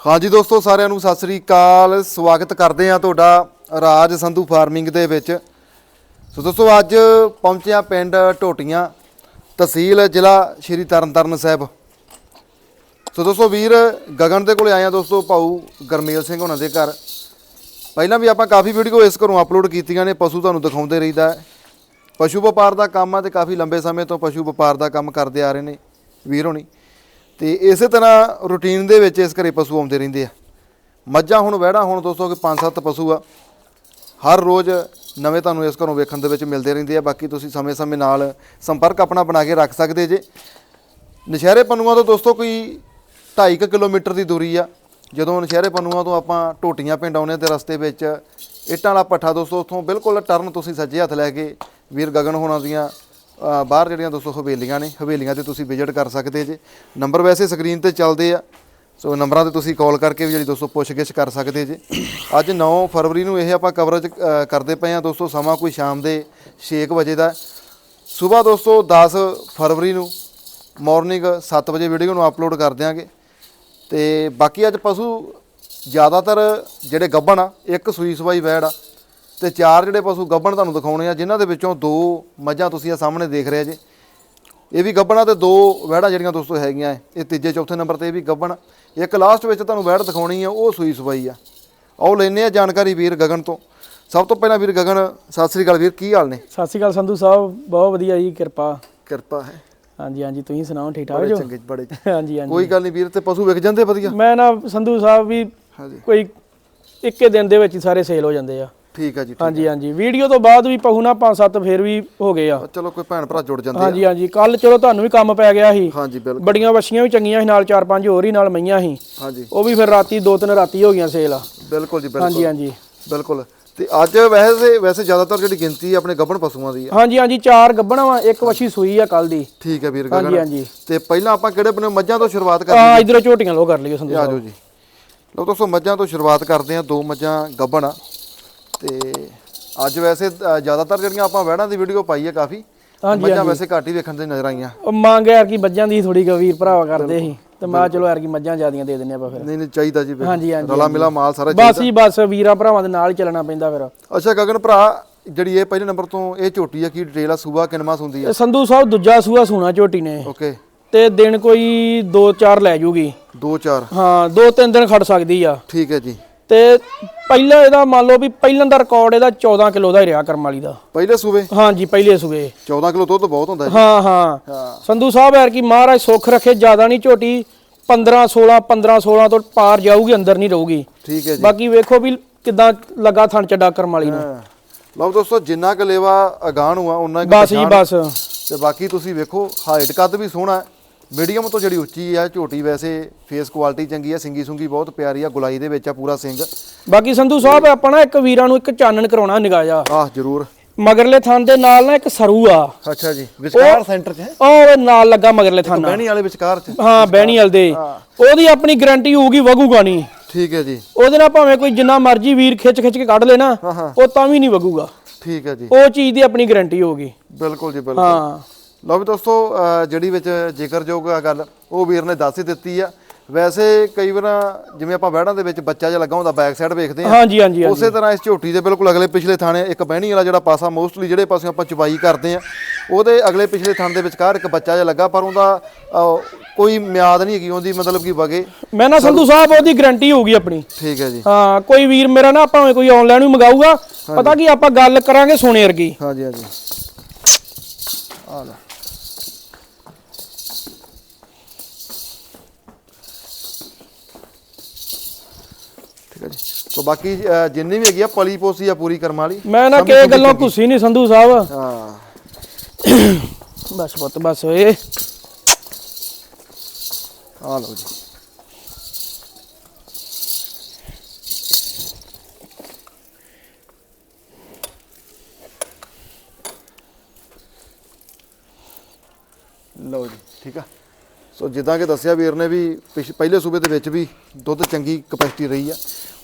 ਹਾਂਜੀ ਦੋਸਤੋ, ਸਾਰਿਆਂ ਨੂੰ ਸਤਿ ਸ੍ਰੀ ਅਕਾਲ। ਸਵਾਗਤ ਕਰਦੇ ਆ ਤੁਹਾਡਾ ਰਾਜ ਸੰਧੂ ਫਾਰਮਿੰਗ ਦੇ ਵਿੱਚ। ਸੋ ਦੋਸਤੋ, ਅੱਜ ਪਹੁੰਚਿਆ ਪਿੰਡ ਟੋਟੀਆਂ ਤਹਿਸੀਲ ਜ਼ਿਲ੍ਹਾ ਸ਼੍ਰੀ ਤਰਨਤਾਰਨ ਸਾਹਿਬ। ਸੋ ਦੋਸਤੋ, ਵੀਰ ਗਗਨ ਦੇ ਕੋਲੇ ਆਏ ਆ ਦੋਸਤੋ, ਭਾਊ ਗਰਮੇਲ ਸਿੰਘ ਉਹਨਾਂ ਦੇ ਘਰ। ਪਹਿਲਾਂ ਵੀ ਆਪਾਂ ਕਾਫੀ ਵੀਡੀਓ ਇਸ ਘਰੋਂ ਅਪਲੋਡ ਕੀਤੀਆਂ ਨੇ, ਪਸ਼ੂ ਤੁਹਾਨੂੰ ਦਿਖਾਉਂਦੇ ਰਹੀਦਾ ਪਸ਼ੂ ਵਪਾਰ ਦਾ ਕੰਮ ਆ ਤੇ ਕਾਫੀ ਲੰਬੇ ਸਮੇਂ ਤੋਂ ਪਸ਼ੂ ਵਪਾਰ ਦਾ ਕੰਮ ਕਰਦੇ ਆ ਰਹੇ ਨੇ, ਵੀਰ ਹੋਣੀ। ਤੇ ਇਸੇ ਤਰ੍ਹਾਂ ਰੂਟੀਨ ਦੇ ਵਿੱਚ ਇਸ ਘਰੇ ਪਸ਼ੂ ਆਉਂਦੇ ਰਹਿੰਦੇ ਆ। ਮੱਝਾਂ ਹੁਣ ਵਹਿੜਾ ਹੁਣ ਦੋਸਤੋ ਕਿ 5-7 ਪਸ਼ੂ ਆ। ਹਰ ਰੋਜ਼ ਨਵੇਂ ਤੁਹਾਨੂੰ ਇਸ ਘਰੋਂ ਵੇਖਣ ਦੇ ਵਿੱਚ ਮਿਲਦੇ ਰਹਿੰਦੇ ਆ। ਬਾਕੀ ਤੁਸੀਂ ਸਮੇਂ-ਸਮੇਂ ਨਾਲ ਸੰਪਰਕ ਆਪਣਾ ਬਣਾ ਕੇ ਰੱਖ ਸਕਦੇ ਜੇ। ਨਸ਼ਹਿਰੇ ਪਨੂਆ ਤੋਂ ਦੋਸਤੋ ਕੋਈ 2.5 ਕਿਲੋਮੀਟਰ ਦੀ ਦੂਰੀ ਆ। ਜਦੋਂ ਨਸ਼ਹਿਰੇ ਪਨੂਆ ਤੋਂ ਆਪਾਂ ਟੋਟੀਆਂ ਪਿੰਡ ਆਉਂਦੇ ਹਾਂ ਤੇ ਰਸਤੇ ਵਿੱਚ ਇੱਟਾਂ ਵਾਲਾ ਪੱਠਾ ਦੋਸਤੋ, ਉੱਥੋਂ ਬਿਲਕੁਲ ਟਰਨ ਤੁਸੀਂ ਸੱਜੇ ਹੱਥ ਲੈ ਕੇ ਵੀਰ ਗਗਨ ਹੋਣਾ ਦੀਆਂ ਬਾਹਰ ਜਿਹੜੀਆਂ ਦੋਸਤੋ ਹਵੇਲੀਆਂ ਨੇ, ਹਵੇਲੀਆਂ ਤੇ ਤੁਸੀਂ ਵਿਜ਼ਿਟ ਕਰ ਸਕਦੇ ਜੇ। ਨੰਬਰ ਵੈਸੇ ਸਕਰੀਨ ਤੇ ਚੱਲਦੇ ਆ, ਸੋ ਨੰਬਰਾਂ ਤੇ ਤੁਸੀਂ ਕਾਲ ਕਰਕੇ ਵੀ ਜਿਹੜੀ ਦੋਸਤੋ ਪੁੱਛਗਿੱਛ ਕਰ ਸਕਦੇ ਜੇ। ਅੱਜ 9 ਫਰਵਰੀ ਨੂੰ ਇਹ ਆਪਾਂ ਕਵਰੇਜ ਕਰਦੇ ਪਏ ਆ ਦੋਸਤੋ, ਸਮਾਂ ਕੋਈ ਸ਼ਾਮ ਦੇ 6 ਵਜੇ ਦਾ। ਸਵੇਰ ਦੋਸਤੋ 10 ਫਰਵਰੀ ਨੂੰ ਮਾਰਨਿੰਗ 7 ਵਜੇ ਵੀਡੀਓ ਨੂੰ ਅਪਲੋਡ ਕਰ ਦਿਆਂਗੇ। ਤੇ ਬਾਕੀ ਅੱਜ ਪਸ਼ੂ ਜ਼ਿਆਦਾਤਰ ਜਿਹੜੇ ਗੱਭਣ ਆ, ਇੱਕ ਸੂਈ ਸਵਾਈ ਵੈੜ ਆ। ਤੇ ਚਾਰ ਜਿਹੜੇ ਪਸ਼ੂ ਗੱਭਣ ਤੁਹਾਨੂੰ ਦਿਖਾਉਣੇ ਆ ਜਿਨ੍ਹਾਂ ਦੇ ਵਿੱਚੋਂ ਦੋ ਮੱਝਾਂ ਤੁਸੀਂ ਆ ਸਾਹਮਣੇ ਦੇਖ ਰਹੇ ਜੇ। ਇਹ ਵੀ ਗੱਭਣਾ ਤੇ ਦੋ ਵੈੜਾਂ ਜਿਹੜੀਆਂ ਦੋਸਤੋ ਹੈਗੀਆਂ ਇਹ। ਤੀਜੇ ਚੌਥੇ ਨੰਬਰ ਤੇ ਇਹ ਵੀ ਗੱਭਣ ਇੱਕ ਲਾਸਟ ਵਿੱਚ ਤੁਹਾਨੂੰ ਵੈੜ ਦਿਖਾਉਣੀ ਆ ਉਹ ਸੂਈ ਸਵਾਈ ਆ। ਆਓ ਲੈਨੇ ਆ ਜਾਣਕਾਰੀ ਵੀਰ ਗਗਨ ਤੋਂ। ਸਭ ਤੋਂ ਪਹਿਲਾਂ ਵੀਰ ਗਗਨ ਸਤਿ ਸ੍ਰੀ ਅਕਾਲ ਵੀਰ ਕੀ ਹਾਲ ਨੇ? ਸਤਿ ਸ਼੍ਰੀ ਅਕਾਲ ਸੰਧੂ ਸਾਹਿਬ ਬਹੁਤ ਵਧੀਆ ਜੀ ਕਿਰਪਾ। ਕਿਰਪਾ ਹੈ। ਹਾਂਜੀ ਹਾਂਜੀ ਤੁਸੀਂ ਸੁਣਾਓ ਠੀਕ ਠਾਕ ਬੜੇ ਜੋ? ਚੰਗੇ ਬੜੇ ਹਾਂਜੀ ਹਾਂਜੀ। ਕੋਈ ਗੱਲ ਨਹੀਂ ਵੀਰ ਤੇ ਪਸ਼ੂ ਵਿਕ ਜਾਂਦੇ ਵਧੀਆ। ਮੈਂ ਨਾ ਸੰਧੂ ਸਾਹਿਬ ਵੀ ਹਾਂਜੀ। ਕੋਈ ਇੱਕੇ ਦਿਨ ਦੇ ਵਿੱਚ ਹੀ ਸਾਰੇ ਸੇਲ ਹੋ ਜਾਂਦੇ ਆ। ਠੀਕ ਆ ਜੀ। ਹਾਂਜੀ ਹਾਂਜੀ। ਵੀਡੀਓ ਤੋਂ ਬਾਅਦ ਵੀ ਪਹੂ ਨਾ ਪੰਜ ਸੱਤ ਫੇਰ ਵੀ ਹੋ ਗਏ ਆ। ਚਲੋ ਕੋਈ ਭੈਣ ਭਰਾ ਜੁੜ ਜਾਂਦੇ ਆ। ਹਾਂਜੀ ਹਾਂਜੀ। ਕੱਲ ਚਲੋ ਤੁਹਾਨੂੰ ਵੀ ਕੰਮ ਪੈ ਗਿਆ ਸੀ। ਹਾਂਜੀ ਬਿਲਕੁਲ। ਬੜੀਆਂ ਵੱਛੀਆਂ ਵੀ ਚੰਗੀਆਂ ਸੀ ਨਾਲ ਚਾਰ ਪੰਜ ਹੋਰ ਹੀ ਨਾਲ ਮਈਆਂ ਸੀ। ਹਾਂਜੀ। ਉਹ ਵੀ ਫਿਰ ਰਾਤੀ ਦੋ ਤਿੰਨ ਰਾਤੀ ਹੋ ਗਈਆਂ ਸੇਲ ਬਿਲਕੁਲ ਜੀ ਬਿਲਕੁਲ। ਹਾਂਜੀ ਹਾਂਜੀ। ਬਿਲਕੁਲ। ਤੇ ਅੱਜ ਵੈਸੇ ਵੈਸੇ ਜ਼ਿਆਦਾਤਰ ਜਿਹੜੀ ਗਿਣਤੀ ਆਪਣੇ ਗੱਭਣ ਪਸ਼ੂਆਂ ਦੀ ਆ। ਹਾਂਜੀ ਹਾਂਜੀ। ਚਾਰ ਗੱਬਣਾ ਵਾ ਇੱਕ ਵੱਛੀ ਸੂਈ ਆ ਕੱਲ ਦੀ। ਠੀਕ ਹੈ ਵੀਰ ਹਾਂਜੀ ਗਗਨ। ਹਾਂਜੀ ਤੇ ਪਹਿਲਾਂ ਆਪਾਂ ਕਿਹੜੇ ਬਨੇ ਮੱਝਾਂ ਤੋਂ ਸ਼ੁਰੂਆਤ ਕਰ ਆ ਇਧਰੋਂ ਝੋਟੀਆਂ ਲੋ ਕਰ ਲਈਓ ਸੰਧੂ ਆ ਜਾਓ ਜੀ। ਲਓ ਦੋਸਤੋ ਮੱਝਾਂ ਤੋਂ ਸ਼ੁਰੂਆਤ ਕਰਦੇ ਆ ਦੋ ਮੱਝਾਂ ਗੱਭਣ ਆ। ਤੇ ਅੱਜ ਵੈਸੇ ਜ਼ਿਆਦਾਤਰ ਜਿਹੜੀਆਂ ਆਪਾਂ ਵਹਿੜਾਂ ਦੀ ਵੀਡੀਓ ਪਾਈ ਹੈ ਕਾਫੀ ਮੱਝਾਂ ਵੈਸੇ ਘੱਟ ਹੀ ਵੇਖਣ ਦੇ ਨਜ਼ਰ ਆਈਆਂ। ਉਹ ਮੰਗ ਯਾਰ ਕੀ ਮੱਝਾਂ ਦੀ ਥੋੜੀ ਵੀਰ ਭਰਾਵਾ ਕਰਦੇ ਸੀ ਤੇ ਮੈਂ ਚਲੋ ਯਾਰ ਕੀ ਮੱਝਾਂ ਜਿਆਦੀਆਂ ਦੇ ਦਿੰਨੇ ਆਪਾਂ ਫਿਰ। ਨਹੀਂ ਨਹੀਂ ਚਾਹੀਦਾ ਜੀ। ਹਾਂਜੀ, ਹਾਂਜੀ, ਰਲਾ ਮਿਲਾ ਮਾਲ ਸਾਰਾ ਬਸ ਹੀ ਬਸ ਵੀਰਾਂ ਭਰਾਵਾਂ ਦੇ ਨਾਲ ਚੱਲਣਾ ਪੈਂਦਾ ਫਿਰ। ਅੱਛਾ ਗਗਨ ਭਰਾ ਜਿਹੜੀ ਇਹ ਪਹਿਲੇ ਨੰਬਰ ਤੋਂ ਇਹ ਝੋਟੀ ਆ ਕੀ ਡਿਟੇਲ ਆ? ਸੂਬਾ ਕਿਨਮਾਸ ਹੁੰਦੀ ਆ? ਤੇ ਸੰਧੂ ਸਾਹਿਬ ਦੂਜਾ ਸੂਆ ਸੂਣਾ ਝੋਟੀ ਨੇ। ਓਕੇ ਤੇ ਦਿਨ ਕੋਈ 2-4 ਲੈ ਜੂਗੀ। 2 4 ਹਾਂ 2-3 ਦਿਨ ਖੜ ਸਕਦੀ ਆ। ਠੀਕ ਹੈ ਜੀ। ਤੇ ਪਹਿਲਾਂ ਇਹਦਾ ਮੰਨ ਲਓ ਵੀ ਪਹਿਲਾਂ ਦਾ ਰਿਕਾਰਡ ਇਹਦਾ 14 ਕਿਲੋ ਦਾ ਹੀ ਰਿਹਾ ਕਰਮ ਵਾਲੀ ਦਾ। ਪਹਿਲੇ ਸੂਬੇ? ਹਾਂਜੀ ਪਹਿਲੇ ਸੂਏ 14 ਕਿਲੋ ਦੁੱਧ ਬਹੁਤ ਹੁੰਦਾ ਜੀ। ਹਾਂ ਹਾਂ। ਹਾਂ। ਸੰਧੂ ਸਾਹਿਬ ਯਾਰ ਕੀ ਮਹਾਰਾਜ ਸੁੱਖ ਰੱਖੇ ਜ਼ਿਆਦਾ ਨਹੀਂ ਝੋਟੀ 15 16 15 16 ਤੋਂ ਪਾਰ ਜਾਊਗੀ ਅੰਦਰ ਨਹੀਂ ਰਹੂਗੀ। ਠੀਕ ਹੈ ਜੀ। ਬਾਕੀ ਵੇਖੋ ਵੀ ਕਿਦਾਂ ਲੱਗਾ ਥਣ ਚੱਡਾ ਕਰਮ ਵਾਲੀ ਨੂੰ। ਹਾਂ। ਲਓ ਦੋਸਤੋ ਜਿੰਨਾ ਕੁ ਲੇਵਾ ਅਗਾਣ ਹੋਆ ਉਹਨਾਂ ਹੀ ਬਸ ਜੀ ਬਸ। ਤੇ ਬਾਕੀ ਤੁਸੀਂ ਵੇਖੋ ਹਾਈਟ ਕੱਦ ਵੀ ਸੋਹਣਾ ਮੀਡੀਅਮ ਤੋਂ ਜਿਹੜੀ ਉੱਚੀ ਆ ਝੋਟੀ ਵੈਸੇ ਫੇਸ ਕੁਆਲਿਟੀ ਚੰਗੀ ਆ ਸਿੰਗੀ ਸੁੰਗੀ ਬਹੁਤ ਪਿਆਰੀ ਆ ਗੁਲਾਈ ਦੇ ਵਿੱਚ ਆ ਪੂਰਾ ਸਿੰਘ ਬਾਕੀ ਸੰਧੂ ਸਾਹਿਬ ਆਪਾਂ ਨਾ ਇੱਕ ਵੀਰਾਂ ਨੂੰ ਇੱਕ ਚਾਨਣ ਕਰਾਉਣਾ ਨਿਗਾਹ ਆਹ ਜਰੂਰ। ਮਗਰਲੇ ਥਣ ਦੇ ਨਾਲ ਨਾ ਇੱਕ ਸਰੂ ਆ। ਅੱਛਾ ਜੀ ਵਿਚਕਾਰ ਸੈਂਟਰ 'ਚ ਹੈ? ਉਹ ਨਾਲ ਲੱਗਾ ਮਗਰਲੇ ਥਣ ਨਾਲ ਬਹਿਣੀ ਵਾਲੇ ਵਿਚਕਾਰ 'ਚ? ਹਾਂ ਬਹਿਣੀ ਵਾਲ ਦੇ। ਉਹਦੀ ਆਪਣੀ ਗਾਰੰਟੀ ਹੋਊਗੀ ਵਗੂਗਾ ਨਹੀਂ। ਠੀਕ ਹੈ ਜੀ। ਉਹਦੇ ਨਾਲ ਭਾਵੇਂ ਕੋਈ ਜਿੰਨਾ ਮਰਜ਼ੀ ਵੀਰ ਖਿੱਚ ਖਿੱਚ ਕੇ ਕੱਢ ਲੈ ਨਾ ਉਹ ਤਾਂ ਵੀ ਨਹੀਂ ਵਗੂਗਾ। ਠੀਕ ਹੈ ਜੀ। ਉਹ ਚੀਜ਼ ਦੀ ਆਪਣੀ ਗਾਰੰਟੀ ਹੋਊਗੀ। ਬਿਲਕੁਲ ਜੀ ਬਿਲਕੁਲ। ਹਾਂ। ਲਓ ਵੀ ਦੋਸਤੋ ਜਿਹੜੀ ਵਿੱਚ ਜ਼ਿਕਰਯੋਗ ਆ ਗੱਲ ਉਹ ਵੀਰ ਨੇ ਦੱਸ ਹੀ ਦਿੱਤੀ ਆ। ਵੈਸੇ ਕਈ ਵਾਰ ਜਿਵੇਂ ਆਪਾਂ ਵਹਿੜਾਂ ਦੇ ਵਿੱਚ ਬੱਚਾ ਜਿਹਾ ਲੱਗਾ ਹੁੰਦਾ ਬੈਕ ਸਾਈਡ ਵੇਖਦੇ ਆ। ਹਾਂਜੀ ਹਾਂਜੀ ਉਸੇ ਤਰ੍ਹਾਂ ਇਸ ਝੋਟੀ ਦੇ ਬਿਲਕੁਲ ਅਗਲੇ ਪਿਛਲੇ ਥਾਣੇ ਇੱਕ ਬਹਿਣੀ ਵਾਲਾ ਜਿਹੜਾ ਪਾਸਾ ਮੋਸਟਲੀ ਜਿਹੜੇ ਪਾਸੇ ਆਪਾਂ ਚੁਬਾਈ ਕਰਦੇ ਆ ਉਹਦੇ ਅਗਲੇ ਪਿਛਲੇ ਥਾਂ ਦੇ ਵਿਚਕਾਰ ਇੱਕ ਬੱਚਾ ਜਿਹਾ ਲੱਗਾ ਪਰ ਉਹਦਾ ਕੋਈ ਮਿਆਦ ਨਹੀਂ ਹੈਗੀ ਉਹਦੀ ਮਤਲਬ ਕਿ ਵਗੇ। ਮੈਂ ਨਾ ਸੰਧੂ ਸਾਹਿਬ ਉਹਦੀ ਗਾਰੰਟੀ ਹੋਊਗੀ ਆਪਣੀ। ਠੀਕ ਹੈ ਜੀ। ਹਾਂ ਕੋਈ ਵੀਰ ਮੇਰਾ ਨਾ ਭਾਵੇਂ ਕੋਈ ਆਨਲਾਈਨ ਵੀ ਮੰਗਾਊਗਾ ਪਤਾ ਕੀ ਆਪਾਂ ਗੱਲ ਕਰਾਂਗੇ ਸੋਨੇ ਵਰਗੀ। ਹਾਂਜੀ ਹਾਂਜੀ। ਆ ਲੈ ਠੀਕ ਹੈ ਜੀ ਸੋ ਬਾਕੀ ਅਹ, ਜਿੰਨੀ ਵੀ ਹੈਗੀ ਆ ਪਲੀ ਪੋਸੀ ਆ ਪੂਰੀ ਕਰਮ ਵਾਲੀ ਮੈਂ ਨਾ ਕਿਸੇ ਗੱਲੋਂ ਖੁਸ਼ੀ ਨਹੀਂ ਸੰਧੂ ਸਾਹਿਬ। ਹਾਂ। ਬਸ ਪੁੱਤ ਬਸ ਓਏ ਆ ਲਓ ਜੀ। ਲਓ ਜੀ ਠੀਕ ਆ? ਸੋ ਜਿੱਦਾਂ ਕਿ ਦੱਸਿਆ ਵੀਰ ਨੇ ਵੀ ਪਹਿਲੇ ਸੂਬੇ ਦੇ ਵਿੱਚ ਵੀ ਦੁੱਧ ਚੰਗੀ ਕਪੈਸਿਟੀ ਰਹੀ ਆ।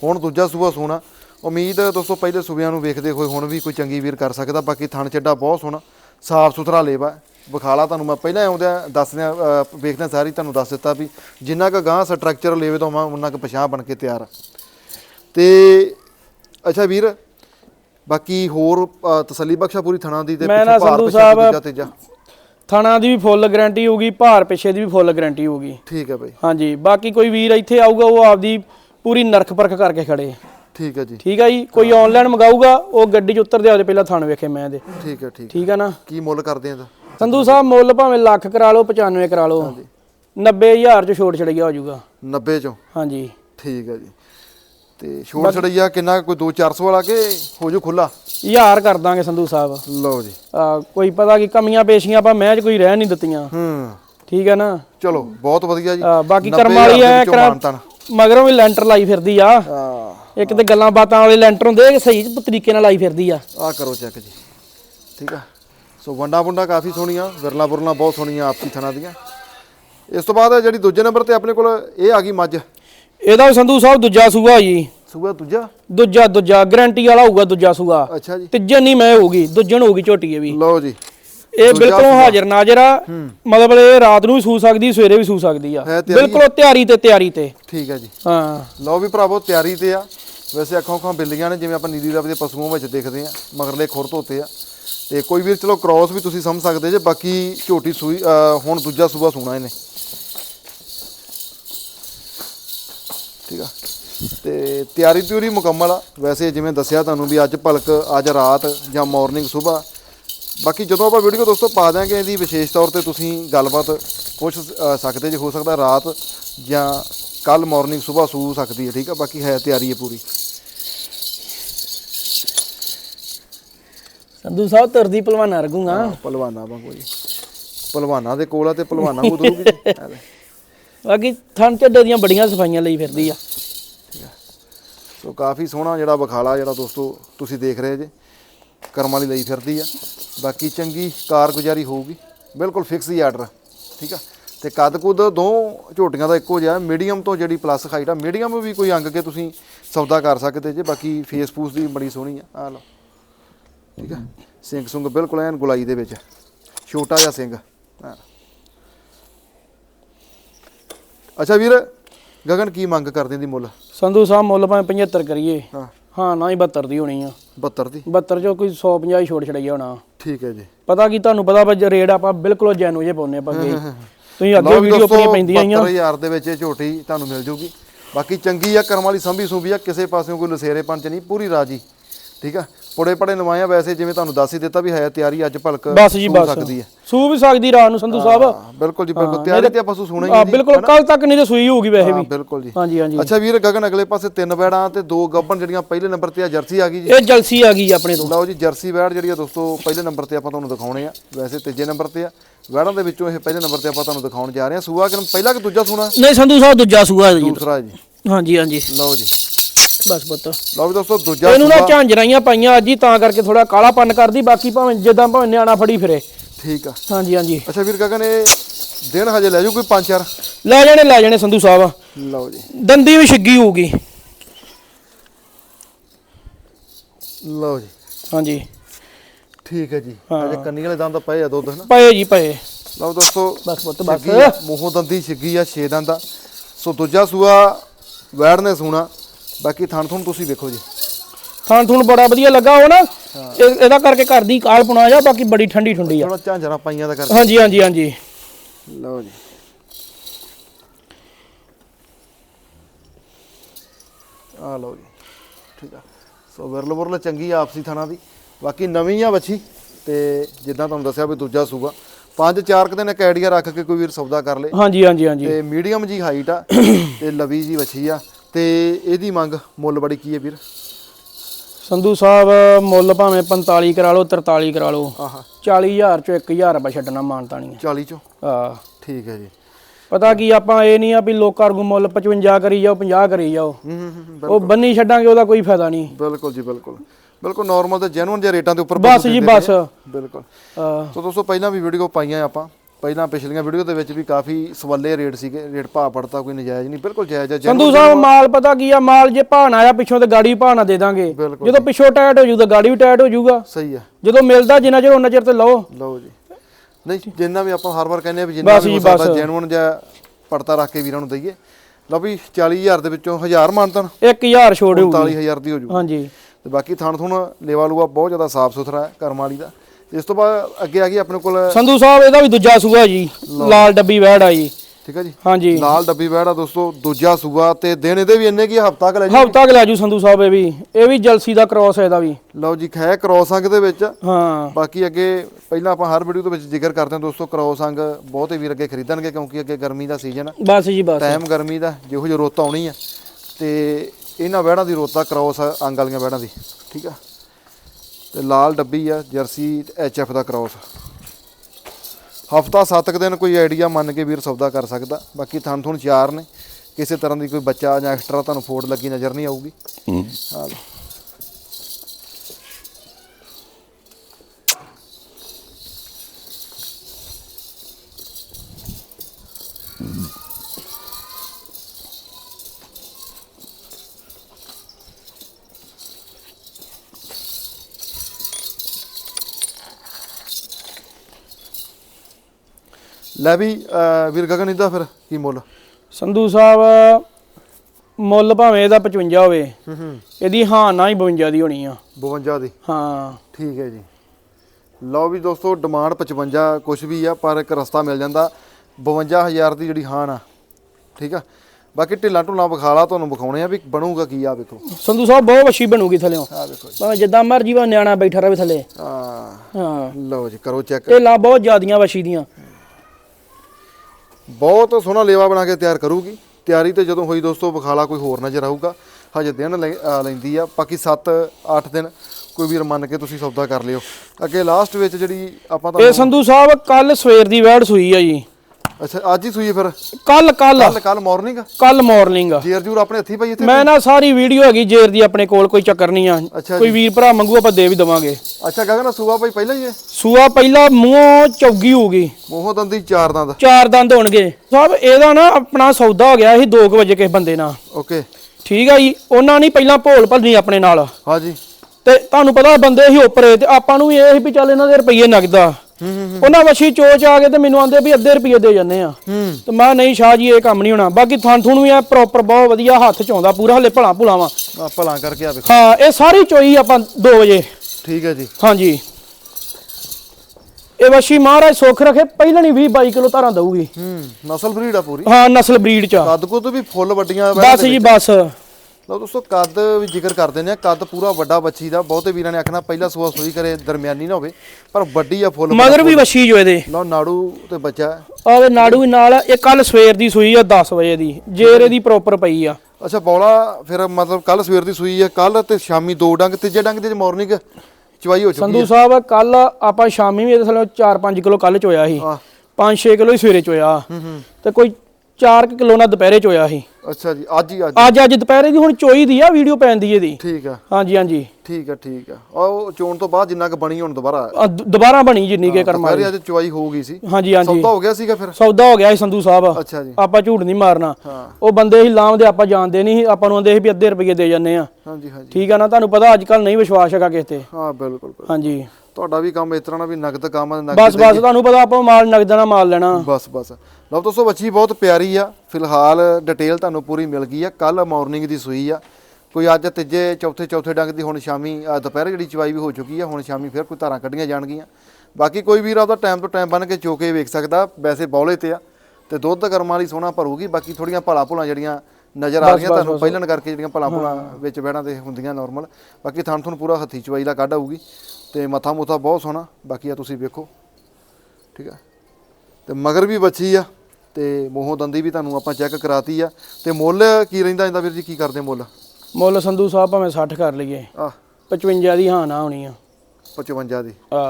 ਹੁਣ ਦੂਜਾ ਸੂਬਾ ਸੋਣਾ ਉਮੀਦ ਦੋਸਤੋ ਪਹਿਲੇ ਸੂਬਿਆਂ ਨੂੰ ਵੇਖਦੇ ਹੋਏ ਹੁਣ ਵੀ ਕੋਈ ਚੰਗੀ ਵੀਰ ਕਰ ਸਕਦਾ। ਬਾਕੀ ਥਣ ਚੱਡਾ ਬਹੁਤ ਸੋਹਣਾ। ਸਾਫ਼ ਸੁਥਰਾ ਲੇਵਾ। ਵਿਖਾਲਾ ਤੁਹਾਨੂੰ ਮੈਂ ਪਹਿਲਾਂ ਆਉਂਦਿਆਂ ਦੱਸਦਿਆਂ ਵੇਖਦਿਆਂ ਸਾਰੀ ਤੁਹਾਨੂੰ ਦੱਸ ਦਿੱਤਾ ਵੀ ਜਿੰਨਾ ਕੁ ਗਾਂ ਸਟਰਕਚਰ ਲੈਵੇ ਤੋਂ ਮੈਂ ਉਹਨਾਂ ਕੁ ਪਛਾਣ ਬਣ ਕੇ ਤਿਆਰ ਤੇ ਅੱਛਾ ਵੀਰ ਬਾਕੀ ਹੋਰ ਤਸੱਲੀ ਬਖਸ਼ਾ ਪੂਰੀ ਥਣਾ ਦੀ ਤੇ ਪਿੱਛੋਂ ਭਾਰ ਪਿੱਛੇ ਦੂਜਾ ਤੀਜਾ। ਥਾਣਾ ਦੀ ਵੀ ਫੁੱਲ ਗਾਰੰਟੀ ਹੋਊਗੀ ਭਾਰ ਪਿੱਛੇ ਦੀ ਵੀ ਫੁੱਲ ਗਾਰੰਟੀ ਹੋਊਗੀ। ਠੀਕ ਹੈ ਬਾਈ ਹਾਂਜੀ ਬਾਕੀ ਕੋਈ ਵੀਰ ਇੱਥੇ ਆਊਗਾ ਉਹ ਆਪਦੀ ਪੂਰੀ ਨਰਖ ਪਰਖ ਕਰਕੇ ਖੜੇ। ਠੀਕ ਹੈ ਜੀ। ਠੀਕ ਆ ਜੀ? ਕੋਈ ਆਨਲਾਈਨ ਮੰਗਾਊਗਾ ਉਹ ਗੱਡੀ 'ਚ ਉਤਰਦੇ ਆਉਦੇ ਪਹਿਲਾਂ ਥਾਣ ਵੇਖੇ ਮੈਂ ਦੇ ਠੀਕ ਹੈ ਠੀਕ ਠੀਕ ਆ ਨਾ? ਕੀ ਮੁੱਲ ਕਰਦੇ ਆ ਇਹਦਾ? ਸੰਧੂ ਸਾਹਿਬ ਮੁੱਲ ਭਾਵੇਂ ਲੱਖ ਕਰਾ ਲਓ 95 ਕਰਾ ਲਓ। 90000 ਚ ਛੋਟ ਛੜਈਆ ਹੋ ਜਾਊਗਾ। 90 ਚੋਂ? ਹਾਂਜੀ। ਠੀਕ ਹੈ ਜੀ। ਤੇ ਛੋੜ ਛੜਈਆ ਕਿੰਨਾ ਕੋਈ 2-400 ਵਾਲਾ ਕਿ ਹੋ ਜੂ ਖੁੱਲਾ? ਹਜ਼ਾਰ ਕਰ ਦਾਂਗੇ ਸੰਧੂ ਸਾਹਿਬ। ਲਓ ਜੀ। ਆ, ਕੋਈ ਪਤਾ ਕੀ ਕਮੀਆਂ ਪੇਸ਼ੀਆਂ ਆਪਾਂ ਮਹਿਜ ਕੋਈ ਰਹਿ ਨਹੀਂ ਦਿੱਤੀਆਂ। ਹੂੰ। ਠੀਕ ਹੈ ਨਾ? ਚਲੋ ਬਹੁਤ ਵਧੀਆ ਜੀ। ਬਾਕੀ 90,000 ਕਰਮ ਵਾਲੀ ਮਾਨਤਾਨ। ਮਗਰੋਂ ਵੀ ਲੈਂਟਰ ਲਾਈ ਫਿਰਦੀ ਆ। ਇੱਕ ਤੇ ਗੱਲਾਂ ਬਾਤਾਂ ਵਾਲੇ ਲੈਂਟਰ ਹੁੰਦੇ ਇਹ ਸਹੀ ਤਰੀਕੇ ਨਾਲ ਲਾਈ ਫਿਰਦੀ ਆ। ਆ ਕਰੋ ਚੈੱਕ ਜੀ। ਠੀਕ ਆ? ਸੋ ਵੰਡਾ ਬੁੰਡਾ ਕਾਫੀ ਸੋਹਣੀਆਂ ਵਿਰਲਾ ਬੁਰਲਾ ਬਹੁਤ ਸੋਹਣੀਆਂ ਆਪਸੀ ਥਣਾ ਦੀਆਂ। ਇਸ ਤੋਂ ਬਾਅਦ ਜਿਹੜੀ ਦੂਜੇ ਨੰਬਰ ਤੇ ਆਪਣੇ ਕੋਲ ਇਹ ਆ ਗਈ ਮੱਝ। ਇਹਦਾ ਵੀ ਸੰਧੂ ਸਾਹਿਬ ਦੂਜਾ ਸੂਆ ਜੀ। ਸੂਆ ਦੂਜਾ? ਦੂਜਾ ਦੂਜਾ ਗਾਰੰਟੀ ਵਾਲਾ ਹੋਊਗਾ ਦੂਜਾ ਸੂਆ। ਅੱਛਾ ਜੀ। ਤੀਜੇ ਨਹੀਂ ਮੈਂ ਹੋਊਗੀ ਦੂਜਣ ਹੋਊਗੀ ਝੋਟੀ ਇਹ ਵੀ। ਲਓ ਜੀ। ਇਹ ਬਿਲਕੁਲ ਹਾਜ਼ਰ ਨਾਜ਼ਰ ਆ। ਮਤਲਬ ਇਹ ਰਾਤ ਨੂੰ ਵੀ ਸੂ ਸਕਦੀ ਸਵੇਰੇ ਵੀ ਸੂ ਸਕਦੀ ਆ। ਬਿਲਕੁਲ ਤਿਆਰੀ ਤੇ ਤਿਆਰੀ ਤੇ। ਠੀਕ ਹੈ ਜੀ। ਹਾਂ। ਲਓ ਵੀ ਭਰਾਵੋ ਤਿਆਰੀ ਤੇ ਆ। ਵੈਸੇ ਅੱਖਾਂ ਅੱਖਾਂ ਬਿੱਲੀਆਂ ਨੇ ਜਿਵੇਂ ਆਪਾਂ ਨੀਲੀ ਰਬ ਦੇ ਪਸ਼ੂਆਂ ਵਿੱਚ ਦੇਖਦੇ ਆ ਮਗਰਲੇ ਖੁਰ ਧੋਤੇ ਆ। ਤੇ ਕੋਈ ਵੀਰ ਚਲੋ ਕ੍ਰਾਸ ਵੀ ਤੁਸੀਂ ਸਮਝ ਸਕਦੇ ਜੇ ਬਾਕੀ ਝੋਟੀ ਸੂਈ ਹੁਣ ਦੂਜਾ ਸੂਆ ਸੂਣਾ ਇਹਨੇ। ਤੇ ਤਿਆਰੀ ਤਿਉਰੀ ਮੁਕੰਮਲ ਆ। ਵੈਸੇ ਜਿਵੇਂ ਦੱਸਿਆ ਤੁਹਾਨੂੰ ਵੀ ਅੱਜ ਭਲਕ ਅੱਜ ਰਾਤ ਜਾਂ ਮਾਰਨਿੰਗ ਸਵੇਰ। ਬਾਕੀ ਜਦੋਂ ਆਪਾਂ ਵੀਡੀਓ ਦੋਸਤੋ ਪਾ ਦਿਆਂਗੇ ਇਹਦੀ ਵਿਸ਼ੇਸ਼ ਤੌਰ ਤੇ ਤੁਸੀਂ ਗੱਲਬਾਤ ਪੁੱਛ ਸਕਦੇ ਜੇ ਹੋ ਸਕਦਾ ਰਾਤ ਜਾਂ ਕੱਲ ਮਾਰਨਿੰਗ ਸਵੇਰ ਸੂ ਸਕਦੀ ਹੈ ਠੀਕ ਆ? ਬਾਕੀ ਹੈ ਤਿਆਰੀ ਹੈ ਪੂਰੀ। ਸੰਧੂ ਸਾਹਿਬ ਤਰਦੀ ਪਹਿਲਵਾਨਾ ਰਗੂਗਾ। ਪਹਿਲਵਾਨਾਂ ਵਾਂਗੂ ਜੀ। ਪਹਿਲਵਾਨਾਂ ਦੇ ਕੋਲ ਆ ਤੇ ਪਹਿਲਵਾਨਾਂ ਕੋ ਦੂਗੀ ਬਾਕੀ ਥਣ ਚੱਡੇ ਦੀਆਂ ਬੜੀਆਂ ਸਫਾਈਆਂ ਲਈ ਫਿਰਦੀ ਆ। ਸੋ ਕਾਫੀ ਸੋਹਣਾ ਜਿਹੜਾ ਬਖਾਲਾ ਜਿਹੜਾ ਦੋਸਤੋ ਤੁਸੀਂ ਦੇਖ ਰਹੇ ਜੇ। ਕਰਮ ਵਾਲੀ ਲਈ ਫਿਰਦੀ ਆ। ਬਾਕੀ ਚੰਗੀ ਕਾਰਗੁਜ਼ਾਰੀ ਹੋਊਗੀ। ਬਿਲਕੁਲ ਫਿਕਸ ਹੀ ਆਰਡਰ ਠੀਕ ਆ? ਤੇ ਕੱਦ ਕੁੱਦ ਦੋ ਝੋਟੀਆਂ ਦਾ ਇੱਕੋ ਜਿਹਾ ਮੀਡੀਅਮ ਤੋਂ ਜਿਹੜੀ ਪਲੱਸ ਹਾਈਟ ਆ ਮੀਡੀਅਮ ਵੀ ਕੋਈ ਅੰਗ ਕੇ ਤੁਸੀਂ ਸੌਦਾ ਕਰ ਸਕਦੇ ਜੇ। ਬਾਕੀ ਫੇਸ ਫੂਸ ਦੀ ਬੜੀ ਸੋਹਣੀ ਆ ਆ ਲਓ। ਠੀਕ ਆ? ਸਿੰਘ ਸੁੰਗ ਬਿਲਕੁਲ ਐਨ ਗੁਲਾਈ ਦੇ ਵਿੱਚ। ਛੋਟਾ ਜਿਹਾ ਸਿੰਘ। ਅੱਛਾ ਵੀਰ ਗਗਨ ਕੀ ਮੰਗ ਕਰਦੇ ਦੀ ਮੁੱਲ? ਸੰਧੂ ਸਾਹਿਬ ਮੁੱਲ ਭਾਵੇਂ 75 ਕਰੀਏ। ਹਾਂ। ਹਾਂ ਨਾ ਹੀ 72 ਦੀ ਹੋਣੀ ਆ। 72 ਦੀ? 72 ਚੋਂ ਕੋਈ 150 ਹੀ ਛੋੜ ਛੜਾਈਆ ਹੋਣਾ। ਠੀਕ ਹੈ ਜੀ। ਪਤਾ ਕੀ ਤੁਹਾਨੂੰ ਪਤਾ ਵਾ ਰੇਟ ਆਪਾਂ ਬਿਲਕੁਲ ਜੈਨੂ ਜੇ ਪਾਉਨੇ ਆਪਾਂ ਅੱਗੇ। ਤੁਸੀਂ ਅੱਗੇ ਵੀਡੀਓ ਆਪਣੀ ਪੈਂਦੀਆਂ ਆਈਆਂ 72000 ਦੇ ਵਿੱਚ ਇਹ ਝੋਟੀ ਤੁਹਾਨੂੰ ਮਿਲ ਜੂਗੀ। ਬਾਕੀ ਚੰਗੀ ਆ ਕਰਮ ਵਾਲੀ ਸੰਭੀ ਸੁਭੀ ਆ ਕਿਸੇ ਪਾਸਿਓਂ ਕੋਈ ਲਸੇਰੇ ਪੰਚ ਨਹੀਂ ਪੂਰੀ ਰਾਜੀ। ਠੀਕ ਆ? ਪੁੜੇ ਪੜੇ ਨਵਾਇਆ ਵੈਸੇ ਜਿਵੇਂ ਤੁਹਾਨੂੰ ਦੱਸ ਹੀ ਦਿੱਤਾ ਵੀ ਹੈ ਤਿਆਰੀ ਅੱਜ ਭਲਕ ਬਸ ਜੀ ਸੂ ਬਸ। ਸਕਦੀ ਹੈ। ਸੂ ਵੀ ਸਕਦੀ ਰਾਤ ਨੂੰ ਸੰਧੂ ਸਾਹਿਬ। ਬਿਲਕੁਲ ਜੀ ਬਿਲਕੁਲ। ਤਿਆਰੀ ਤੇ ਆਪਾਂ ਸੁਣਾ ਹੀ ਬਿਲਕੁਲ। ਕੱਲ ਤੱਕ ਨਹੀਂ ਤੇ ਸੂਈ ਹੋਊਗੀ ਵੈਸੇ ਵੀ। ਬਿਲਕੁਲ ਜੀ। ਹਾਂਜੀ ਹਾਂਜੀ। ਅੱਛਾ ਵੀਰ ਗਗਨ ਅਗਲੇ ਪਾਸੇ ਤਿੰਨ ਬੈੜਾਂ ਤੇ ਦੋ ਗੱਬਨ ਜਿਹੜੀਆਂ ਪਹਿਲੇ ਨੰਬਰ ਤੇ ਆ ਜਰਸੀ ਆ ਗਈ ਜੀ। ਇਹ ਜਲਸੀ ਆ ਗਈ ਆਪਣੇ ਤੋਂ। ਲਓ ਜੀ ਜਰਸੀ ਵੈੜ ਜਿਹੜੀ ਆ ਦੋਸਤੋ ਪਹਿਲੇ ਨੰਬਰ ਤੇ ਆਪਾਂ ਤੁਹਾਨੂੰ ਦਿਖਾਉਣੇ ਆ। ਵੈਸੇ ਤੀਜੇ ਨੰਬਰ ਤੇ ਆ। ਵੈੜਾਂ ਦੇ ਵਿੱਚੋਂ ਇਹ ਪਹਿਲੇ ਨੰਬਰ ਤੇ ਆਪਾਂ ਤੁਹਾਨੂੰ ਦਿਖਾਉਣ ਜਾ ਰਹੇ ਆ। ਸੂਆ ਕਿ ਪਹਿਲਾ ਕਿ ਦੂਜਾ ਸੂਣਾ? ਨਹੀਂ ਸੰਧੂ ਸਾਹਿਬ ਦੂਜਾ ਸੂਆ ਜੀ। ਦੂਸਰਾ ਜੀ। ਹਾਂਜੀ ਹਾਂਜੀ। ਲਓ ਜੀ। ਬਸ ਪੁੱਤ। ਲਓ ਵੀ ਦੋਸਤੋ ਦੂਜਾ ਇਹਨੂੰ ਨਾ ਸੂਆ ਝਾਂਜਰਾਈਆਂ ਪਾਈਆਂ ਅੱਜ ਹੀ ਤਾਂ ਕਰਕੇ ਥੋੜਾ ਕਾਲਾਪਨ ਕਰਦੀ ਬਾਕੀ ਭਾਵੇਂ ਜਿੱਦਾਂ ਭਾਵੇਂ ਨਿਆਣਾ ਫੜੀ ਫਿਰੇ। ਠੀਕ ਆ। ਹਾਂਜੀ ਹਾਂਜੀ। ਅੱਛਾ ਵੀਰ ਗਗਨ ਇਹ ਦਿਨ ਹਜੇ ਲੈ ਜੂ ਕੋਈ ਪੰਜ ਚਾਰ? ਲੈ ਜਾਣੇ ਲੈ ਜਾਣੇ ਸੰਧੂ ਸਾਹਿਬ। ਲਓ ਜੀ। ਦੰਦੀ ਵੀ ਛਿੱਗੀ ਹੋਊਗੀ। ਲਓ ਜੀ। ਹਾਂਜੀ। ਠੀਕ ਹੈ ਜੀ। ਹਜੇ ਕੰਨੀ ਵਾਲੇ ਦੰਦ ਪਏ ਆ ਦੁੱਧ ਹਨਾ? ਪਏ ਜੀ ਪਏ। ਲਓ ਦੋਸਤੋ ਬਸ ਪੁੱਤ ਬਸ। ਛਿੱਗੀ ਆ, ਮੂੰਹੋਂ ਦੰਦੀ ਛਿੱਗੀ ਆ ਛੇ ਦੰਦ ਦਾ ਸੋ ਦੂਜਾ ਸੂਆ ਵੈੜ ਨੇ ਸੂਣਾ ਬਾਕੀ ਥਣ ਥਣ ਤੁਸੀਂ ਵੇਖੋ ਜੀ। ਥਾਂ ਥੂਣ ਬੜਾ ਵਧੀਆ ਲੱਗਾ ਉਹ ਨਾ। ਇਹ- ਇਹਦਾ ਕਰਕੇ ਘਰ ਦੀ ਕਾਲ ਪੁਣਾ ਜਾ ਬਾਕੀ ਬੜੀ ਠੰਡੀ ਠੰਡੀ ਆ। ਥੋੜਾ ਝਾਂਜਰਾਂ ਪਾਈਆਂ ਦਾ ਕਰਕੇ। ਹਾਂਜੀ ਹਾਂਜੀ ਹਾਂਜੀ। ਲਓ ਜੀ। ਆ ਲਓ ਜੀ। ਠੀਕ ਆ। ਸੋ ਵਿਰਲ ਵਿਰਲ ਚੰਗੀ ਆਪਸੀ ਥਾਣਾ ਦੀ। ਬਾਕੀ ਨਵੀਂ ਆ ਵੱਛੀ ਤੇ ਜਿੱਦਾਂ ਤੁਹਾਨੂੰ ਦੱਸਿਆ ਵੀ ਦੂਜਾ ਸੂਗਾ ਪੰਜ ਚਾਰ ਕੁ ਦਿਨ ਇੱਕ ਆਈਡੀਆ ਰੱਖ ਕੇ ਕੋਈ ਵੀਰ ਸੌਦਾ ਕਰ ਲੇ। ਹਾਂਜੀ ਹਾਂਜੀ ਹਾਂਜੀ। ਤੇ ਮੀਡੀਅਮ ਜੀ ਹਾਈਟ ਆ। ਤੇ ਲਵੀ ਜੀ ਵੱਛੀ ਆ। ਤੇ ਇਹਦੀ ਮੰਗ ਮੁੱਲ ਬੜੀ ਕੀ ਹੈ ਵੀਰ? ਸੰਧੂ ਸਾਹਿਬ ਮੁੱਲ ਭਾਵੇਂ 45 ਕਰਾ ਲਓ 43 ਕਰਾ ਲਓ। ਆਹਾ 40000 ਚੋਂ 1000 ਰੁਪਏ ਛੱਡਣਾ ਮਾਨਤਾ ਨਹੀਂ 40 ਚੋਂ? ਆ ਠੀਕ ਹੈ ਜੀ। ਪਤਾ ਕੀ ਆਪਾਂ ਇਹ ਨਹੀਂ ਆ ਵੀ ਲੋਕਾਂ ਨੂੰ ਮੁੱਲ 55 ਕਰੀ ਜਾਓ 50 ਕਰੀ ਜਾਓ। ਹੂੰ ਹੂੰ ਹੂੰ, ਉਹ ਬੰਨੀ ਛੱਡਾਂਗੇ ਉਹਦਾ ਕੋਈ ਫਾਇਦਾ ਨਹੀਂ। ਬਿਲਕੁਲ ਜੀ ਬਿਲਕੁਲ। ਬਿਲਕੁਲ ਨਾਰਮਲ ਤੇ ਜੈਨੂਨ ਜੇ ਰੇਟਾਂ ਦੇ ਉੱਪਰ ਬਸ ਜੀ ਬਸ। ਬਿਲਕੁਲ। ਸੋ ਦੋਸਤੋ ਪਹਿਲਾਂ ਵੀ ਵੀਡੀਓ ਪਾਈਆਂ ਆਪਾਂ। ਪਹਿਲਾਂ ਪਿਛਲੀਆਂ ਵੀਡੀਓ ਦੇ ਵਿੱਚ ਵੀ ਕਾਫੀ ਸਵੱਲੇ ਰੇਟ ਸੀਗੇ ਰੇਟ ਭਾਅ ਪੜਤਾ ਕੋਈ ਨਜਾਇਜ਼ ਨਹੀਂ ਬਿਲਕੁਲ ਜਾਇਜ਼ ਹੈ ਸੰਧੂ ਸਾਹਿਬ ਮਾਲ ਪਤਾ ਕੀ ਆ ਮਾਲ ਜੇ ਭਾਣਾ ਆਇਆ ਪਿੱਛੋਂ ਤੇ ਗਾੜੀ ਭਾਣਾ ਦੇ ਦਾਂਗੇ। ਬਿਲਕੁਲ ਜਦੋਂ ਪਿੱਛੋਂ ਟਾਇਟ ਹੋ ਜੂ ਤਾਂ ਗਾੜੀ ਵੀ ਟਾਇਟ ਹੋ ਜੂਗਾ ਸਹੀ ਆ। ਜਦੋਂ ਮਿਲਦਾ ਜਿੰਨਾ ਚਿਰ ਉਹਨਾਂ ਚਿਰ ਤੇ ਲਓ। ਲਓ ਜੀ। ਨਹੀਂ ਜਿੰਨਾ ਵੀ ਆਪਾਂ ਹਰ ਵਾਰ ਕਹਿੰਦੇ ਆ ਵੀ ਜਿੰਨਾ ਬਸ ਵੀ ਹੋ ਜੀ, ਬਸ। ਜੈਨੂਨ ਜਾਂ ਪੜਤਾ ਰੱਖ ਕੇ ਵੀਰਾਂ ਨੂੰ ਦਈਏ। ਲਓ ਵੀ 40000 ਦੇ ਵਿੱਚੋਂ 1000 ਮਾਨਤਨ। 1000 ਛੋੜ ਹੋਊਗੀ। 49000 ਦੀ ਹੋ ਜੂ ਹਾਂਜੀ। ਤੇ ਬਾਕੀ ਥਣ ਥੁਣ ਲੇਵਾ ਲੂਆ ਬਹੁਤ ਜ਼ਿਆਦਾ ਸਾਫ਼ ਸੁਥਰਾ ਹੈ ਕਰਮ ਵਾਲੀ ਦਾ। ਇਸ ਤੋਂ ਬਾਅਦ ਅੱਗੇ ਆ ਗਈ ਆਪਣੇ ਕੋਲ ਸੰਧੂ ਸਾਹਿਬ ਇਹਦਾ ਵੀ ਦੂਜਾ ਸੂਆ ਜੀ। ਲਾਲ ਡੱਬੀ ਵੈੜ ਆ ਜੀ। ਠੀਕ ਹੈ ਜੀ। ਹਾਂਜੀ। ਲਾਲ ਡੱਬੀ ਬੈੜਾ ਦੋਸਤੋ ਦੂਜਾ ਸੂਆ ਤੇ ਦਿਨ ਇਹਦੇ ਵੀ ਇੰਨੇ ਕੀ ਹਫਤਾ ਕ ਲੈ ਜੀ ਹਫਤਾ ਕੁ ਲੈ ਜੂ ਸੰਧੂ ਸਾਹਿਬ ਇਹ ਵੀ। ਇਹ ਵੀ ਜਲਸੀ ਦਾ ਕ੍ਰੋਸ ਹੈ ਇਹਦਾ ਵੀ। ਲਓ ਜੀ ਖੈ ਕ੍ਰੋਸ ਅੰਗ ਦੇ ਵਿੱਚ। ਹਾਂ। ਬਾਕੀ ਅੱਗੇ ਪਹਿਲਾਂ ਆਪਾਂ ਹਰ ਵੀਡੀਓ ਦੇ ਵਿੱਚ ਜ਼ਿਕਰ ਕਰਦੇ ਹਾਂ ਦੋਸਤੋ ਕ੍ਰੋਸ ਅੰਗ ਬਹੁਤੇ ਵੀਰ ਅੱਗੇ ਖਰੀਦਣਗੇ ਕਿਉਂਕਿ ਅੱਗੇ ਗਰਮੀ ਦਾ ਸੀਜ਼ਨ ਆ। ਬਸ ਜੀ ਬਸ। ਟਾਈਮ ਗਰਮੀ ਦਾ ਜਿਹੋ ਜਿਹੀ ਰੁੱਤ ਆਉਣੀ ਆ। ਤੇ ਇਹਨਾਂ ਵਹਿੜਾਂ ਦੀ ਰੁੱਤ ਆ ਕ੍ਰੋਸ ਅੰਗ ਵਾਲੀਆਂ ਵਹਿੜਾਂ ਦੀ। ਠੀਕ ਆ। ਤੇ ਲਾਲ ਡੱਬੀ ਆ ਜਰਸੀ ਐਚ ਐਫ ਦਾ ਕ੍ਰੋਸ ਹਫਤਾ 7 ਦਿਨ ਕੋਈ ਆਈਡੀਆ ਮੰਨ ਕੇ ਵੀਰ ਸੌਦਾ ਕਰ ਸਕਦਾ। ਬਾਕੀ ਥਣ ਥੁਣ ਚਾਰ ਨੇ। ਕਿਸੇ ਤਰ੍ਹਾਂ ਦੀ ਕੋਈ ਬੱਚਾ ਜਾਂ ਐਕਸਟਰਾ ਤੁਹਾਨੂੰ ਫੋੜ ਲੱਗੀ ਨਜ਼ਰ ਨਹੀਂ ਆਊਗੀ। ਆ ਲੈ ਵੀ ਵੀਰ ਗਗਨ ਇਹਦਾ ਫਿਰ ਕੀ ਮੁੱਲ? ਸੰਧੂ ਸਾਹਿਬ ਮੁੱਲ ਭਾਵੇਂ ਇਹਦਾ 55 ਹੋਵੇ ਹੂੰ ਹੂੰ। ਇਹਦੀ ਹਾਂ ਨਾ ਹੀ 52 ਦੀ ਹੋਣੀ ਆ। 52 ਦੀ? ਹਾਂ। ਠੀਕ ਹੈ ਜੀ। ਲਓ ਵੀ ਦੋਸਤੋ ਡਿਮਾਂਡ 55 ਕੁਝ ਵੀ ਆ ਪਰ ਇੱਕ ਰਸਤਾ ਮਿਲ ਜਾਂਦਾ। 52000 ਦੀ ਜਿਹੜੀ ਹਾਨ ਆ ਠੀਕ ਆ? ਬਾਕੀ ਢਿੱਲਾ ਢੁੱਲਾ ਵਿਖਾਲਾ ਤੁਹਾਨੂੰ ਵਿਖਾਉਣੇ ਆ ਵੀ ਬਣੂਗਾ ਕੀ ਆ ਵੇਖੋ ਸੰਧੂ ਸਾਹਿਬ ਬਹੁਤ ਵੱਛੀ ਬਣੂਗੀ ਥੱਲਿਓਂ। ਆ ਵੇਖੋ ਭਾਵੇਂ ਜਿੱਦਾਂ ਮਰਜ਼ੀ ਵਾ ਨਿਆਣਾ ਬੈਠਾ ਰਵੇ ਥੱਲੇ। ਆ ਹਾਂ। ਲਓ ਜੀ ਕਰੋ ਚੈੱਕ ਢੇਲਾਂ ਬਹੁਤ ਜ਼ਿਆਦੀਆਂ ਵੱਛੀ ਦੀਆਂ। ਬਹੁਤ ਸੋਹਣਾ ਲੇਵਾ ਬਣਾ ਕੇ ਤਿਆਰ ਕਰੂਗੀ। ਤਿਆਰੀ ਤੇ ਜਦੋਂ ਹੋਈ ਦੋਸਤੋ ਵਿਖਾਲਾ ਕੋਈ ਹੋਰ ਨਜ਼ਰ ਆਊਗਾ। ਹਜੇ ਦਿਨ ਲੈਂਦੀ ਆ ਬਾਕੀ 7 8 ਦਿਨ ਕੋਈ ਵੀਰ ਮੰਨ ਕੇ ਤੁਸੀਂ ਸੌਦਾ ਕਰ ਲਿਓ। ਅੱਗੇ ਲਾਸਟ ਵਿੱਚ ਜਿਹੜੀ ਆਪਾਂ ਇਹ ਤਾਂ ਸੰਧੂ ਸਾਹਿਬ ਕੱਲ ਸਵੇਰ ਦੀ ਵੈੜ ਸੂਈ ਆ ਜੀ। ਅੱਛਾ ਅੱਜ ਹੀ ਸੂਈ ਫਿਰ? ਕੱਲ ਕੱਲ। ਕੱਲ ਕੱਲ ਮਾਰਨਿੰਗ ਕੱਲ ਮਾਰਨਿੰਗ ਜੇਰ ਜੂਰ ਆਪਣੇ ਹੱਥੀ ਪਈ ਇੱਥੇ? ਮੈਂ ਨਾ ਸਾਰੀ ਵੀਡੀਓ ਹੈਗੀ ਜੇਰ ਦੀ ਆਪਣੇ ਕੋਲ ਕੋਈ ਚੱਕਰ ਨਹੀਂ ਆ। ਕੋਈ ਵੀਰ ਭਰਾ ਮੰਗੂ ਆਪਾਂ ਦੇ ਵੀ ਦਵਾਂਗੇ। ਅੱਛਾ ਗਗਨ ਸੂਆ ਭਾਈ ਪਹਿਲਾਂ ਹੀ ਹੈ। ਸੂਆ ਪਹਿਲਾ ਮੂੰਹੋਂ ਚੌਗੀ ਹੋਊਗੀ ਮੋਹ ਦੰਦੀ ਚਾਰ ਦੰਦ। ਚਾਰ ਦੰਦ ਹੋਣਗੇ। ਸਾਹਿਬ ਇਹਦਾ ਨਾ ਆਪਣਾ ਸੌਦਾ ਹੋ ਗਿਆ ਸੀ 2 ਵਜੇ ਕਿਸੇ ਬੰਦੇ ਨਾਲ। ਓਕੇ ਠੀਕ ਆ ਜੀ ਉਹਨਾਂ ਨੇ ਪਹਿਲਾਂ ਭੋਲ ਭੰਨੀ ਆਪਣੇ ਨਾਲ। ਹਾਂਜੀ ਤੇ ਤੁਹਾਨੂੰ ਪਤਾ ਬੰਦੇ ਹੀ ਉੱਪਰੇ ਤੇ ਆਪਾਂ ਨੂੰ ਇਹ ਸੀ ਵੀ ਚੱਲ ਇਹਨਾਂ ਦੇ ਰੁਪਈਏ ਨਗਦਾ। ਉਹਨਾਂ ਵਛੀ ਚੋਚ ਆ ਕੇ ਤੇ ਮੈਨੂੰ ਆਂਦੇ ਵੀ ਅੱਧੇ ਰੁਪਈਏ ਦੇ ਜੰਨੇ ਆ। ਹੂੰ। ਤੇ ਮੈਂ ਨਹੀਂ ਸ਼ਾਹ ਜੀ ਇਹ ਕੰਮ ਨਹੀਂ ਹੋਣਾ। ਬਾਕੀ ਥਣ ਥੁਣ ਵੀ ਆ ਪ੍ਰੋਪਰ ਬਹੁਤ ਵਧੀਆ ਹੱਥ ਚ ਆਉਂਦਾ ਪੂਰਾ ਹਲੇ ਭਲਾ ਭੁਲਾ ਵਾ। ਆ ਭਲਾ ਕਰਕੇ ਆ ਵੇਖੋ। ਹਾਂ ਇਹ ਸਾਰੀ ਚੋਈ ਆਪਾਂ 2 ਵਜੇ। ਠੀਕ ਹੈ ਜੀ। ਹਾਂਜੀ। ਇਹ ਵਛੀ ਮਹਾਰਾਜ ਸੁੱਖ ਰੱਖੇ ਪਹਿਲਾਂ ਨਹੀਂ 20 22 ਕਿਲੋ ਧਾਰਾਂ ਦਊਗੀ। ਹੂੰ ਨਸਲ ਬਰੀਡ ਆ ਪੂਰੀ। ਹਾਂ ਨਸਲ ਬਰੀਡ ਚ। ਕੱਦ ਕੋ ਵੀ ਫੁੱਲ ਵੱਡੀਆਂ ਬਸ ਜੀ ਬਸ। ਲਓ ਦੋਸਤੋ ਕੱਦ ਵੀ ਜ਼ਿਕਰ ਕਰ ਦਿੰਦੇ ਆ ਕੱਦ ਪੂਰਾ ਵੱਡਾ ਬੱਚੀ ਦਾ। ਬਹੁਤੇ ਵੀਰਾਂ ਨੇ ਆਖਣਾ ਪਹਿਲਾ ਸੂਆ ਸੂਈ ਕਰੇ ਦਰਮਿਆਨੀ ਨਾ ਹੋਵੇ ਪਰ ਵੱਡੀ ਆ ਫੁੱਲ ਮਗਰ ਵੀ ਵਛੀ ਜੋ ਇਹਦੇ। ਲਓ ਨਾੜੂ ਤੇ ਬੱਚਾ। ਹੈ। ਆਵੇ ਨਾੜੂ ਵੀ ਨਾਲ ਆ। ਇਹ ਕੱਲ ਸਵੇਰ ਦੀ ਸੂਈ ਆ 10 ਵਜੇ ਦੀ। ਜੇਰ ਇਹਦੀ ਪ੍ਰੋਪਰ ਪਈ ਆ। ਅੱਛਾ ਬੌਲਾ ਫਿਰ ਮਤਲਬ ਕੱਲ ਸਵੇਰ ਦੀ ਸੂਈ ਹੈ ਕੱਲ ਤੇ ਸ਼ਾਮੀ ਦੋ ਡੰਗ ਤੀਜੇ ਡੰਗ ਦੀ ਮਾਰਨਿੰਗ ਚਵਾਈ ਹੋ ਚੁੱਕੀ ਸੰਧੂ ਸਾਹਿਬ ਕੱਲ ਆਪਾਂ ਸ਼ਾਮੀ ਵੀ ਇਹਦੇ ਥੱਲੇ 4-5 ਕਿਲੋ ਕੱਲ ਚੋਇਆ ਸੀ। ਆ 5-6 ਕਿਲੋ ਹੀ ਸਵੇਰੇ ਚੋਇਆ। ਹੂੰ ਹੂੰ। ਤੇ ਕੋਈ 4 ਕਿਲੋ ਨਾਲ ਦੁਪਹਿਰੇ ਚੋਇਆ ਸੀ। ਅੱਛਾ ਜੀ ਅੱਜ ਹੀ ਅੱਜ ਅੱਜ ਅੱਜ ਦੁਪਹਿਰੇ ਦੀ ਹੁਣ ਚੋਈ ਦੀ ਆ ਵੀਡੀਓ ਪੈਣ ਦੀ ਇਹਦੀ। ਠੀਕ ਆ। ਹਾਂਜੀ ਹਾਂਜੀ। ਠੀਕ ਆ ਠੀਕ ਆ। ਉਹ ਚੋਣ ਤੋਂ ਬਾਅਦ ਜਿੰਨਾ ਕੁ ਬਣੀ ਹੁਣ ਦੁਬਾਰਾ। ਦ- ਦੁਬਾਰਾ ਬਣੀ ਜਿੰਨੀ ਕੇ ਕਰਮਾ ਦੁਪਹਿਰੇ ਅੱਜ ਚਵਾਈ ਹੋ ਗਈ ਸੀ। ਹਾਂਜੀ ਹਾਂਜੀ। ਸੌਦਾ ਹੋ ਗਿਆ ਸੀਗਾ ਫਿਰ? ਸੌਦਾ ਹੋ ਗਿਆ ਸੀ ਸੰਧੂ ਸਾਹਿਬ। ਅੱਛਾ ਜੀ। ਆਪਾਂ ਝੂਠ ਨਹੀਂ ਮਾਰਨਾ। ਹਾਂ। ਉਹ ਬੰਦੇ ਹੀ ਲਾਉਂਦੇ ਆਪਾਂ ਜਾਣਦੇ ਨਹੀਂ ਸੀ, ਆਪਾਂ ਨੂੰ ਆਂਦੇ ਸੀ ਵੀ ਅੱਧੇ ਰੁਪਏ ਦੇ ਜਾਂਦੇ ਆ। ਹਾਂਜੀ ਹਾਂਜੀ। ਠੀਕ ਆ ਨਾ ਤੁਹਾਨੂੰ ਪਤਾ ਅੱਜ ਕੱਲ ਨਹੀਂ ਵਿਸ਼ਵਾਸ ਹੈਗਾ ਕਿਸੇ ਤੇ। ਹਾਂ ਬਿਲਕੁਲ ਬਿਲਕੁਲ। ਹਾਂਜੀ। ਤੁਹਾਡਾ ਵੀ ਕੰਮ ਇਸ ਤਰ੍ਹਾਂ ਦਾ ਵੀ ਨਗਦ ਕੰਮ ਆ ਨਗਦ ਬਸ ਬਸ ਤੁਹਾਨੂੰ ਪਤਾ ਆਪਾਂ ਮਾਲ ਨਗਦਾਂ ਮਾਲ ਲੈਣਾ। ਬਸ ਬਸ। ਲਓ ਦੋਸਤੋ ਬੱਚੀ ਬਹੁਤ ਪਿਆਰੀ ਆ। ਫਿਲਹਾਲ ਡਿਟੇਲ ਤੁਹਾਨੂੰ ਪੂਰੀ ਮਿਲ ਗਈ ਆ। ਕੱਲ ਮਾਰਨਿੰਗ ਦੀ ਸੂਈ ਆ। ਕੋਈ ਅੱਜ ਤੀਜੇ ਚੌਥੇ ਚੌਥੇ ਡੰਗ ਦੀ ਹੁਣ ਸ਼ਾਮੀ ਦੁਪਹਿਰ ਜਿਹੜੀ ਚਵਾਈ ਵੀ ਹੋ ਚੁੱਕੀ ਆ ਹੁਣ ਸ਼ਾਮੀ ਫਿਰ ਕੋਈ ਧਾਰਾਂ ਕੱਢੀਆਂ ਜਾਣਗੀਆਂ। ਬਾਕੀ ਕੋਈ ਵੀਰ ਆਪਦਾ ਟਾਈਮ ਤੋਂ ਟਾਈਮ ਬੰਨ ਕੇ ਚੋਕੇ ਵੇਖ ਸਕਦਾ ਵੈਸੇ ਬੌਲੇ ਤੇ ਆ। ਤੇ ਦੁੱਧ ਕਰਮਾਂ ਵਾਲੀ ਸੋਹਣਾ ਭਰੂਗੀ ਬਾਕੀ ਥੋੜੀਆਂ ਭਲਾ ਭੁਲਾ ਜਿਹੜੀਆਂ ਨਜ਼ਰ ਆ ਰਹੀਆਂ ਤੁਹਾਨੂੰ ਪਹਿਲਣ ਕਰਕੇ ਜਿਹੜੀਆਂ ਭਲਾ ਭੁਲਾ ਵਿੱਚ ਬਹਿਣਾ ਤੇ ਹੁੰਦੀਆਂ ਨਾਰਮਲ ਬਾਕੀ ਥਣ ਥਣ ਪੂਰਾ ਹੱਥੀ ਚਵਾਈ ਦਾ ਕੱਢ ਆਊਗੀ। ਤੇ ਮੱਥਾ ਮੁੱਥਾ ਬਹੁਤ ਸੋਹਣਾ। ਬਾਕੀ ਆ ਤੁਸੀਂ ਵੇਖੋ। ਠੀਕ ਆ? ਤੇ ਮਗਰ ਵੀ ਬੱਚੀ ਆ ਤੇ ਮੋਹੋਂ ਦੰਦੀ ਵੀ ਤੁਹਾਨੂੰ ਆਪਾਂ ਚੈੱਕ ਕਰਾਤੀ ਆ। ਤੇ ਮੁੱਲ ਕੀ ਰਹਿੰਦਾ ਇਹਦਾ ਵੀਰ ਜੀ? ਕੀ ਕਰਦੇ ਮੁੱਲ? ਮੁੱਲ ਸੰਧੂ ਸਾਹਿਬ ਭਾਵੇਂ 60 ਕਰ ਲਈਏ। ਆ 55 ਦੀ ਹਾਂ ਨਾ ਹੋਣੀ ਆ। 55 ਦੀ। ਆ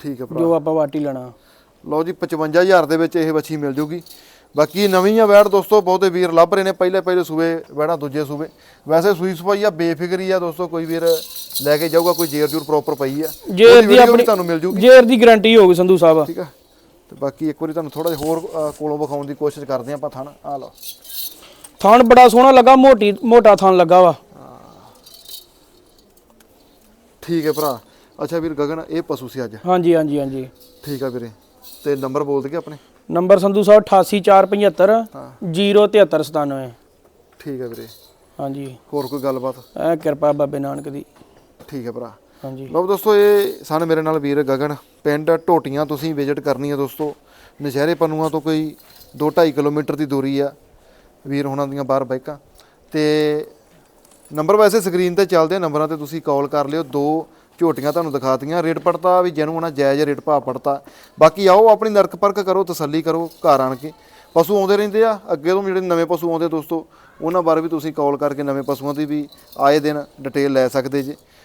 ਠੀਕ ਭਰਾ। ਜੋ ਆਪਾਂ ਵਾਟੀ ਲੈਣਾ। ਲਓ ਜੀ 55000 ਦੇ ਵਿੱਚ ਇਹ ਬੱਚੀ ਮਿਲ ਜੂਗੀ। ਬਾਕੀ ਨਵੀਂ ਆ ਵੈੜ ਦੋਸਤੋ ਬਹੁਤੇ ਵੀਰ ਲੱਭ ਰਹੇ ਨੇ। ਪਹਿਲੇ ਪਹਿਲੇ ਸੂਬੇ ਵੈੜਾਂ ਦੂਜੇ ਸੂਬੇ। ਵੈਸੇ ਸੂਈ ਸਪਾਈ ਆ ਬੇਫਿਕਰੀ ਆ ਦੋਸਤੋ ਕੋਈ ਵੀਰ ਲੈ ਕੇ ਜਾਊਗਾ ਕੋਈ ਜੇਰ ਜੂਰ ਪ੍ਰੋਪਰ ਪਈ ਆ। ਜੇਰ ਦੀ ਆਪਣੀ ਤੁਹਾਨੂੰ ਮਿਲ ਜੂਗੀ। ਜੇਰ ਦੀ ਗਾਰੰਟੀ ਹੋਊਗੀ ਸੰਧੂ ਸਾਹਿਬ। ਠੀਕ ਆ। ਤੇ ਬਾਕੀ ਇੱਕ ਵਾਰੀ ਤੁਹਾਨੂੰ ਥੋੜਾ ਜਿਹਾ ਹੋਰ ਅ, ਕੋਲੋਂ ਵਿਖਾਉਣ ਦੀ ਕੋਸ਼ਿਸ਼ ਕਰਦੇ ਆ ਆਪਾਂ ਥਣ। ਆ ਲਓ। ਥਣ ਬੜਾ ਸੋਹਣਾ ਲੱਗਾ ਮੋਟੀ ਮੋਟਾ ਥਣ ਲੱਗਾ ਵਾ। ਠੀਕ ਹੈ ਭਰਾ। ਅੱਛਾ ਵੀਰ ਗਗਨ ਇਹ ਪਸ਼ੂ ਸੀ ਅੱਜ? ਹਾਂਜੀ ਹਾਂਜੀ ਹਾਂਜੀ। ਠੀਕ ਆ ਵੀਰੇ। ਤੇ ਨੰਬਰ ਬੋਲ ਦਈਏ ਆਪਣੇ? ਨੰਬਰ ਸੰਧੂ ਸਾਹਿਬ 88475 07397 ਠੀਕ ਹੈ ਵੀਰੇ। ਹਾਂਜੀ। ਹੋਰ ਕੋਈ ਗੱਲਬਾਤ? ਐ ਕਿਰਪਾ ਬਾਬੇ ਨਾਨਕ ਦੀ। ਠੀਕ ਹੈ ਭਰਾ। ਹਾਂਜੀ। ਲਓ ਦੋਸਤੋ, ਇਹ ਸਨ ਮੇਰੇ ਨਾਲ ਵੀਰ ਗਗਨ। ਪਿੰਡ ਟੋਟੀਆਂ ਤੁਸੀਂ ਵਿਜ਼ਿਟ ਕਰਨੀ ਹੈ ਦੋਸਤੋ। ਨਸ਼ਹਿਰੇ ਪੰਨੂਆਂ ਤੋਂ ਕੋਈ 2.5 ਕਿਲੋਮੀਟਰ ਦੀ ਦੂਰੀ ਆ ਵੀਰ ਹੁਣਾਂ ਦੀਆਂ ਬਾਹਰ ਬਾਈਕਾਂ। ਤੇ ਨੰਬਰ ਵੈਸੇ ਸਕਰੀਨ ਤੇ ਚੱਲਦੇ ਆ, ਨੰਬਰਾਂ ਤੇ ਤੁਸੀਂ ਕਾਲ ਕਰ ਲਿਓ। ਦੋ ਝੋਟੀਆਂ ਤੁਹਾਨੂੰ ਦਿਖਾਤੀਆਂ। ਰੇਟ ਪੜਤਾ, ਵੀ ਜੈਨੂਨ ਆ, ਜਾਇਜ਼ ਰੇਟ ਭਾਅ ਪੜਤਾ। ਬਾਕੀ ਆਓ, ਆਪਣੀ ਨਰਕ ਪਰਖ ਕਰੋ, ਤਸੱਲੀ ਕਰੋ, ਘਰ ਆਣ ਕੇ। ਪਸ਼ੂ ਆਉਂਦੇ ਰਹਿੰਦੇ ਆ, ਅੱਗੇ ਤੋਂ ਜਿਹੜੇ ਨਵੇਂ ਪਸ਼ੂ ਆਉਂਦੇ ਦੋਸਤੋ, ਉਹਨਾਂ ਬਾਰੇ ਵੀ ਤੁਸੀਂ ਕਾਲ ਕਰਕੇ ਨਵੇਂ ਪਸ਼ੂਆਂ ਦੀ ਵੀ ਆਏ ਦਿਨ ਡਿਟੇਲ ਲੈ ਸਕਦੇ ਜੇ।